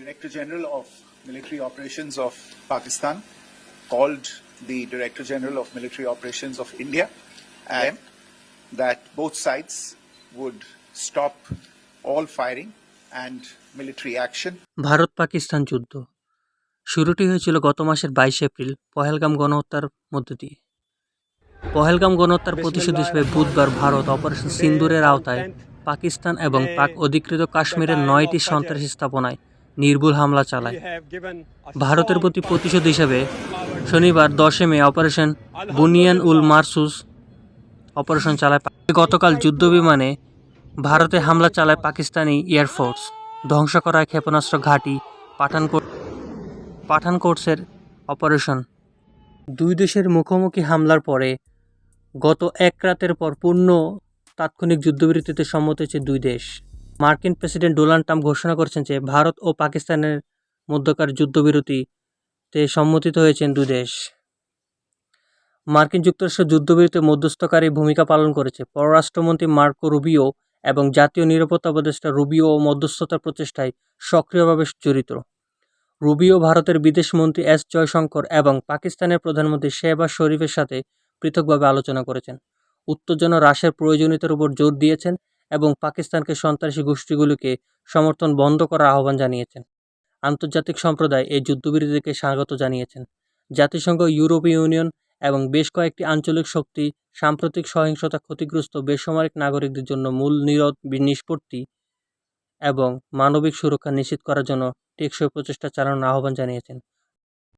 Director General of Military Operations of Pakistan called the Director General of Military Operations of India and that both sides would stop all firing and military action Bharat Pakistan যুদ্ধ শুরুটি হয়েছিল গত মাসের বাইশে April Pahalgam গণহত্যার মধ্য দিয়ে পহেলগাম গণহত্যার প্রতিশোধ হিসেবে বুধবার ভারত অপারেশন সিন্দুরের আওতায় পাকিস্তান এবং পাক অধিকৃত কাশ্মীরের নয়টি সন্ত্রাসী স্থাপনায় নির্ভুল হামলা চালায়। ভারতের প্রতি প্রতিশোধ হিসাবে শনিবার দশে মে অপারেশন বুনিয়ান উল মারসুস অপারেশন চালায় গতকাল যুদ্ধ বিমানে ভারতে হামলা চালায় পাকিস্তানি এয়ারফোর্স ধ্বংস করা হয় ক্ষেপণাস্ত্র ঘাঁটি পাঠানকোট পাঠানকোটসের অপারেশন। দুই দেশের মুখোমুখি হামলার পরে গত এক রাতের পর পূর্ণ তাৎক্ষণিক যুদ্ধবিরতিতে সম্মত হয়েছে দুই দেশ। মার্কিন প্রেসিডেন্ট ডোনাল্ড ট্রাম্প ঘোষণা করেছেন যে ভারত ও পাকিস্তানের মধ্যকার যুদ্ধবিরতিতে সম্মতিত হয়েছেন দুই দেশ। মার্কিন যুক্তরাষ্ট্র যুদ্ধবিরতিতে মধ্যস্থকারী ভূমিকা পালন করেছে। পররাষ্ট্রমন্ত্রী মার্কো রুবিও এবং জাতীয় নিরাপত্তা উপদেষ্টা রুবিও ও মধ্যস্থতার প্রচেষ্টায় সক্রিয়ভাবে জড়িত। রুবিও ভারতের বিদেশমন্ত্রী এস জয়শঙ্কর এবং পাকিস্তানের প্রধানমন্ত্রী শেহবাজ শরীফের সাথে পৃথকভাবে আলোচনা করেছেন। উত্তেজনা হ্রাসের প্রয়োজনীয়তার উপর জোর দিয়েছেন এবং পাকিস্তানকে সন্ত্রাসী গোষ্ঠীগুলিকে সমর্থন বন্ধ করার আহ্বান জানিয়েছেন। আন্তর্জাতিক সম্প্রদায় এই যুদ্ধবিরতিকে স্বাগত জানিয়েছেন। জাতিসংঘ, ইউরোপীয় ইউনিয়ন এবং বেশ কয়েকটি আঞ্চলিক শক্তি সাম্প্রতিক সহিংসতা ক্ষতিগ্রস্ত বেসামরিক নাগরিকদের জন্য মূল নিরদ নিষ্পত্তি এবং মানবিক সুরক্ষা নিশ্চিত করার জন্য টেকসই প্রচেষ্টা চালানোর আহ্বান জানিয়েছেন।